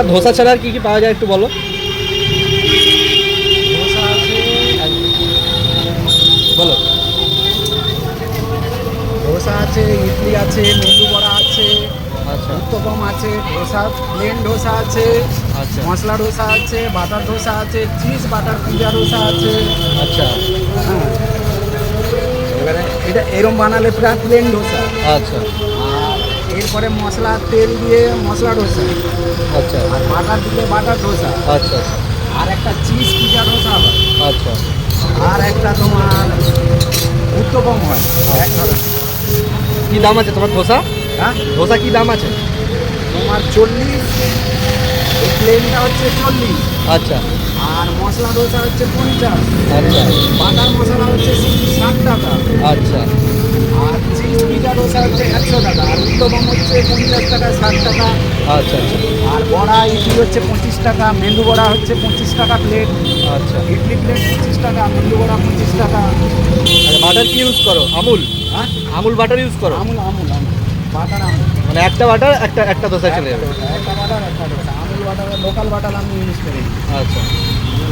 কাকা ধোসা ছাড়া আর কি কি পাওয়া যায় একটু বলো? বলো। ধোসা আছে ইডলি আছে মেন্দু বড়া আছে আচ্ছা। উত্তপম আছে ধোসা প্লেন ধোসা আছে আচ্ছা। মশলা ডোসা আছে বাটার ধোসা আছে চিজ বাটার পিজা ডোসা আছে। আচ্ছা। হ্যাঁ। এবারে এটা এরম বানালে প্রায় প্লেন ধোসা। আচ্ছা। আর এরপরে মশলা তেল দিয়ে মশলা ডোসা। আচ্ছা। আর বাটার দিলে বাটার ডোসা। আচ্ছা। আর একটা চিজ পিজা ডোসা হয়। আচ্ছা। আর একটা তোমার উত্তপম হয়। ধরনের কি দাম আছে তোমার ধোসা হ্যাঁ? ধোসা কি দাম আছে? তোমার চল্লিশ প্লেনটা হচ্ছে চল্লিশ। আচ্ছা। আর মশলা ডোসা হচ্ছে পঞ্চাশ। আচ্ছা। বাটার মশলা হচ্ছে ষাট টাকা। আচ্ছা। আর চিজ পিজা ডোসা হচ্ছে একশো টাকা। আর উত্তপম হচ্ছে পঞ্চাশ টাকা ষাট টাকা। আচ্ছা আর বড়া ইডলি হচ্ছে পঁচিশ টাকা মেন্দু বড়া হচ্ছে পঁচিশ টাকা প্লেট আচ্ছা। ইডলি প্লেট পঁচিশ টাকা মেন্দু বড়া পঁচিশ টাকা। আচ্ছা বাটার কি ইউজ করো? আমুল? হ্যাঁ? আমুল বাটার ইউজ করো? আমুল আমুল আমুল। বাটার আমুল। মানে একটা বাটার একটা একটা দোসা চলে যাবে। একটা বাটার একটা dosa Amul butter local butter আমি ইউজ করি। আচ্ছা।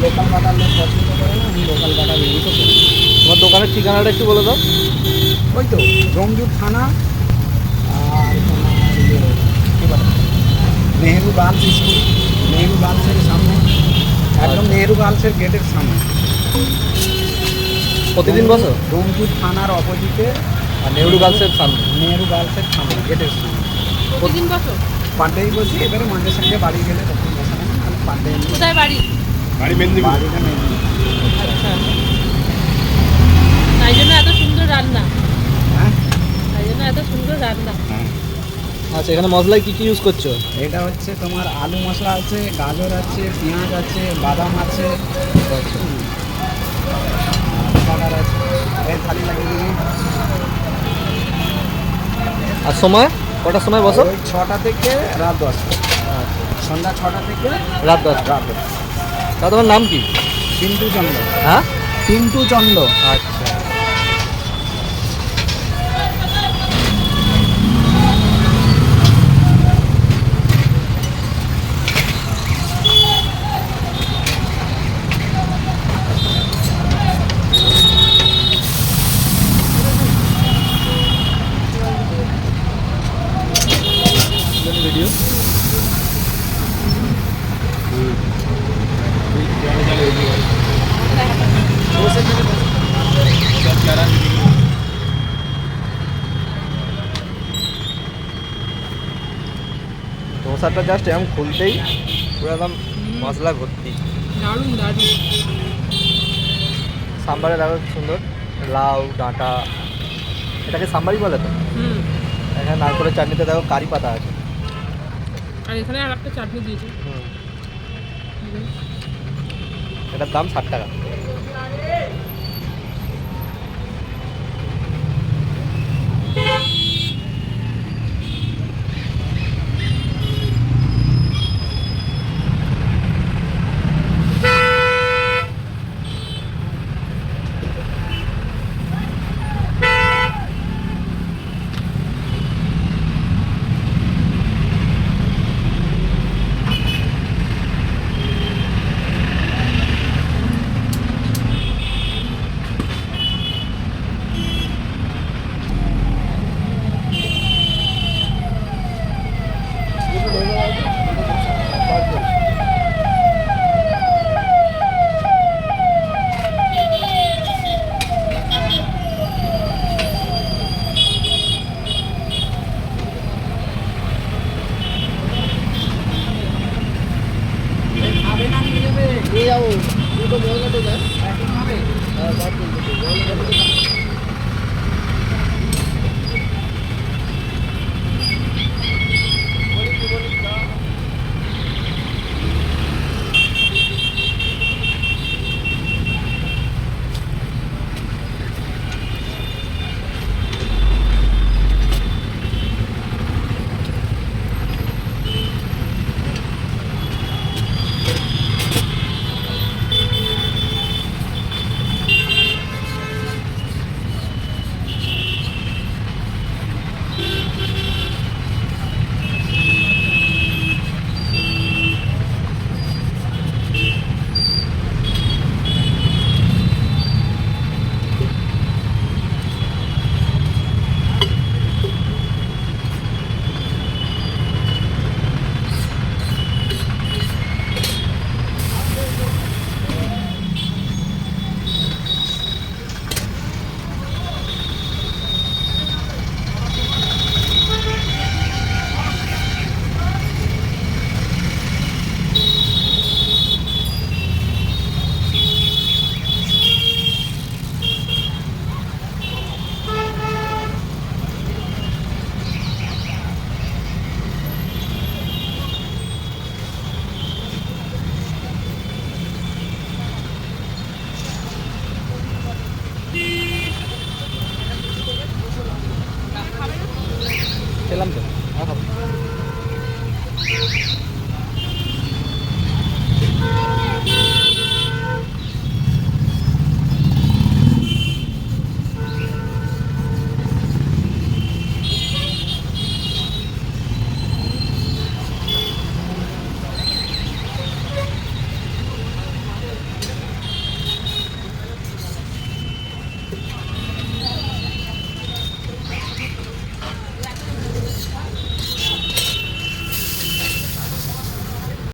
লোকাল বাটার লোক পছন্দ করে না আমি লোকাল বাটার ইউজ করি। তোমার দোকানের ঠিকানাটা একটু বলে দাও। ওই তো রংজুর থানা ইয়ে, বলে নেহেরু গার্লস স্কুল নেহেরু গার্লসের সামনে একদম। নেহেরু গার্লসের গেটের সামনে। প্রতিদিন বসো? রংজুর থানার অপোজিটে আর নেহরু গার্লসের সামনে? নেহেরু গার্লসের সামনে গেটের সামনে। প্রতিদিন বসো? পান্ডেই বসি এবারে মাঝে সঙ্গে বাড়ি গেলে তখন বসা না পান্ডে কোথায় বাড়ি? বাড়িটা মেদিনীপুর। আচ্ছা এখানে মশলায় কি কি ইউজ করছ? এটা হচ্ছে তোমার আলু মশলা আছে গাজর আছে পেঁয়াজ আছে বাদাম আছে আছে। আর সময়? কটার সময় বসো? ছটা থেকে রাত দশটা। আচ্ছা সন্ধ্যা ছটা থেকে রাত দশটা। রাত দশটা। তোমার নাম কি? পিন্টু চন্দ্র। হ্যাঁ? পিন্টু চন্দ্র। আচ্ছা। ধোসাটা জাস্ট এরকম খুলতেই পুরো একদম মশলা ভর্তি। দারুণ দারুণ। সাম্বারে দেখো সুন্দর লাউ ডাঁটা। এটাকে সাম্বারই বলে তো? এখানে নারকলের চাটনিতে দেখো কারি পাতা আছে। আর এখানে আর একটা চাটনি দিয়েছে। এটার দাম ষাট টাকা। নিয়ে যাব। দুটো বলনা টোকা হবে হ্যাঁ?